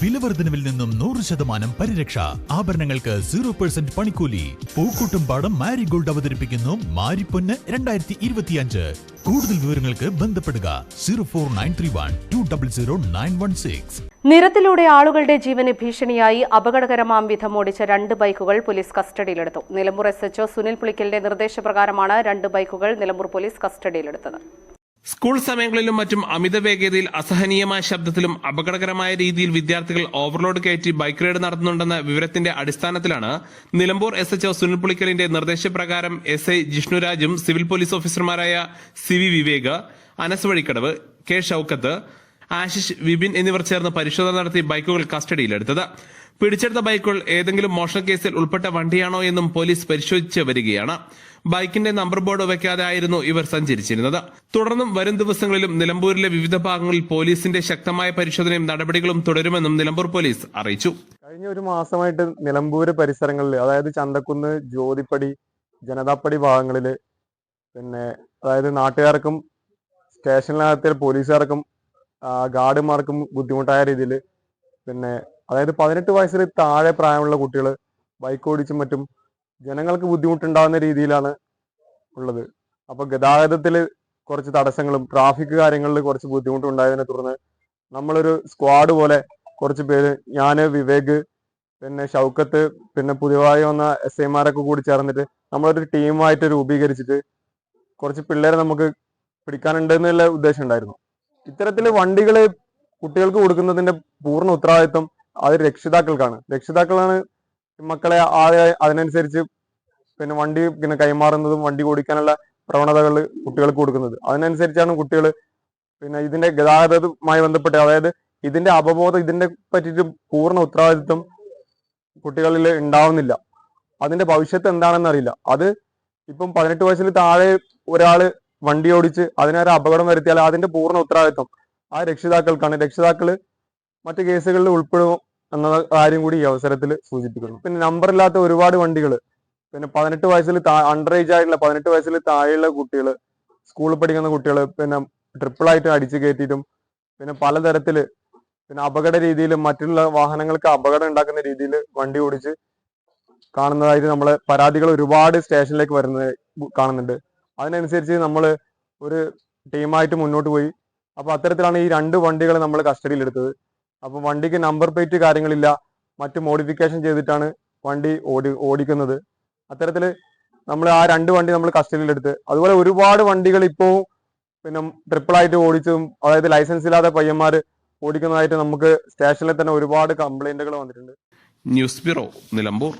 വിലവർദ്ധനവിൽ നിന്നും നൂറ് ശതമാനം പരിരക്ഷ. ആഭരണങ്ങൾക്ക് സീറോ പെർസെന്റ് പണിക്കൂലി. പൂക്കൂട്ടും പാടം മാരിഗോൾഡ് അവതരിപ്പിക്കുന്നു മാരിപ്പൊന്ന് രണ്ടായിരത്തി ഇരുപത്തിയഞ്ച് കൂടുതൽ വിവരങ്ങൾക്ക് ബന്ധപ്പെടുക zero four nine three one two double zero nine one six. നിരത്തിലൂടെ ആളുകളുടെ ജീവന് ഭീഷണിയായി അപകടകരമാം വിധം ഓടിച്ച രണ്ട് ബൈക്കുകൾ പോലീസ് കസ്റ്റഡിയിലെടുത്തു. നിലമ്പൂർ എസ് എച്ച്ഒ സുനിൽ പുളിക്കലിന്റെ നിർദ്ദേശപ്രകാരമാണ് രണ്ട് ബൈക്കുകൾ നിലമ്പൂർ പോലീസ് കസ്റ്റഡിയിലെടുത്തത്. സ്കൂൾ സമയങ്ങളിലും മറ്റും അമിത വേഗതയിൽ അസഹനീയമായ ശബ്ദത്തിലും അപകടകരമായ രീതിയിൽ വിദ്യാർത്ഥികൾ ഓവർലോഡ് കയറ്റി ബൈക്ക് റൈഡ് നടത്തുന്നുണ്ടെന്ന വിവരത്തിന്റെ അടിസ്ഥാനത്തിലാണ് നിലമ്പൂർ എസ് എച്ച്ഒ സുനിൽ പുളിക്കലിന്റെ നിർദ്ദേശപ്രകാരം എസ് ഐ ജിഷ്ണുരാജും സിവിൽ പോലീസ് ഓഫീസർമാരായ C V Vivek Anas Vazhikkadavu K Shoukath Ashish Vipin എന്നിവർ ചേർന്ന് പരിശോധന നടത്തി ബൈക്കുകൾ കസ്റ്റഡിയിലെടുത്തത്. പിടിച്ചെടുത്ത ബൈക്കുകൾ ഏതെങ്കിലും മോഷണ കേസിൽ ഉൾപ്പെട്ട വണ്ടിയാണോ എന്നും പോലീസ് പരിശോധിച്ച് വരികയാണ്. ബൈക്കിന്റെ നമ്പർ ബോർഡ് വയ്ക്കാതെ ആയിരുന്നു ഇവർ സഞ്ചരിച്ചിരുന്നത്. തുടർന്നും വരും ദിവസങ്ങളിലും നിലമ്പൂരിലെ വിവിധ ഭാഗങ്ങളിൽ പോലീസിന്റെ ശക്തമായ പരിശോധനയും നടപടികളും തുടരുമെന്നും നിലമ്പൂർ പോലീസ് അറിയിച്ചു. കഴിഞ്ഞ ഒരു മാസമായിട്ട് നിലമ്പൂർ പരിസരങ്ങളിൽ അതായത് ചന്തക്കുന്ന് ജ്യോതിപ്പടി ജനതാപ്പടി ഭാഗങ്ങളിൽ പിന്നെ അതായത് നാട്ടുകാർക്കും സ്റ്റേഷനിലകത്തെ പോലീസുകാർക്കും ഗാർഡുമാർക്കും ബുദ്ധിമുട്ടായ രീതിയിൽ പിന്നെ അതായത് പതിനെട്ട് വയസ്സിൽ താഴെ പ്രായമുള്ള കുട്ടികൾ ബൈക്ക് ഓടിച്ചും മറ്റും ജനങ്ങൾക്ക് ബുദ്ധിമുട്ടുണ്ടാകുന്ന രീതിയിലാണ് ഉള്ളത്. അപ്പൊ ഗതാഗതത്തിൽ കുറച്ച് തടസ്സങ്ങളും ട്രാഫിക് കാര്യങ്ങളിൽ കുറച്ച് ബുദ്ധിമുട്ടുണ്ടായതിനെ തുടർന്ന് നമ്മളൊരു സ്ക്വാഡ് പോലെ കുറച്ച് പേര് ഞാൻ വിവേക് പിന്നെ ഷൗക്കത്ത് പിന്നെ പുതിയതായി വന്ന എസ് ഐമാരൊക്കെ കൂടി ചേർന്നിട്ട് നമ്മളൊരു ടീമായിട്ട് രൂപീകരിച്ചിട്ട് കുറച്ച് പിള്ളേരെ നമുക്ക് പിടിക്കാനുണ്ട് എന്നുള്ള ഉദ്ദേശം ഉണ്ടായിരുന്നു. ഇത്തരത്തിൽ വണ്ടികൾ കുട്ടികൾക്ക് കൊടുക്കുന്നതിന്റെ പൂർണ ഉത്തരവാദിത്വം അത് രക്ഷിതാക്കൾക്കാണ്. രക്ഷിതാക്കളാണ് മക്കളെ അതിനനുസരിച്ച് പിന്നെ വണ്ടി പിന്നെ കൈമാറുന്നതും വണ്ടി ഓടിക്കാനുള്ള പ്രവണതകൾ കുട്ടികൾക്ക് കൊടുക്കുന്നത്. അതിനനുസരിച്ചാണ് കുട്ടികൾ പിന്നെ ഇതിന്റെ ഗതാഗതവുമായി ബന്ധപ്പെട്ട് അതായത് ഇതിന്റെ അവബോധം ഇതിന്റെ പറ്റിയിട്ട് പൂർണ ഉത്തരവാദിത്വം കുട്ടികളിൽ ഉണ്ടാവുന്നില്ല. അതിന്റെ ഭവിഷ്യത്ത് എന്താണെന്ന് അറിയില്ല അത് ഇപ്പം പതിനെട്ട് വയസ്സിൽ താഴെ ഒരാൾ വണ്ടി ഓടിച്ച് അതിനൊരു അപകടം വരുത്തിയാൽ അതിന്റെ പൂർണ ഉത്തരവാദിത്വം. ആ രക്ഷിതാക്കൾക്കാണ്. രക്ഷിതാക്കൾ മറ്റു കേസുകളിൽ ഉൾപ്പെടും എന്ന കാര്യം കൂടി ഈ അവസരത്തിൽ സൂചിപ്പിക്കുന്നു. പിന്നെ നമ്പർ ഇല്ലാത്ത ഒരുപാട് വണ്ടികൾ പിന്നെ പതിനെട്ട് വയസ്സിൽ അണ്ടർ ഏജ് ആയിട്ടുള്ള പതിനെട്ട് വയസ്സിൽ താഴെയുള്ള കുട്ടികൾ സ്കൂളിൽ പഠിക്കുന്ന കുട്ടികൾ പിന്നെ ട്രിപ്പിൾ ആയിട്ട് അടിച്ചു കയറ്റിയിട്ടും പിന്നെ പലതരത്തിൽ പിന്നെ അപകട രീതിയിൽ മറ്റുള്ള വാഹനങ്ങൾക്ക് അപകടം ഉണ്ടാക്കുന്ന രീതിയിൽ വണ്ടി ഓടിച്ച് കാണുന്നതായിട്ട് നമ്മളെ പരാതികൾ ഒരുപാട് സ്റ്റേഷനിലേക്ക് വരുന്നത് കാണുന്നുണ്ട്. അതിനനുസരിച്ച് നമ്മൾ ഒരു ടീമായിട്ട് മുന്നോട്ട് പോയി. അപ്പോൾ അത്തരത്തിലാണ് ഈ രണ്ട് വണ്ടികൾ നമ്മൾ കസ്റ്റഡിയിൽ എടുത്തത്. അപ്പൊ വണ്ടിക്ക് നമ്പർ പ്ലേറ്റ് കാര്യങ്ങളില്ല. മറ്റ് മോഡിഫിക്കേഷൻ ചെയ്തിട്ടാണ് വണ്ടി ഓടി ഓടിക്കുന്നത്. അത്തരത്തിൽ നമ്മൾ ആ രണ്ട് വണ്ടി നമ്മൾ കസ്റ്റഡിയിൽ എടുത്ത്. അതുപോലെ ഒരുപാട് വണ്ടികൾ ഇപ്പോൾ പിന്നെ ട്രിപ്പിൾ ആയിട്ട് ഓടിച്ചും അതായത് ലൈസൻസ് ഇല്ലാതെ പയ്യന്മാർ ഓടിക്കുന്നതായിട്ട് നമുക്ക് സ്റ്റേഷനിൽ തന്നെ ഒരുപാട് കംപ്ലൈന്റുകൾ വന്നിട്ടുണ്ട്. News bureau Nilambur.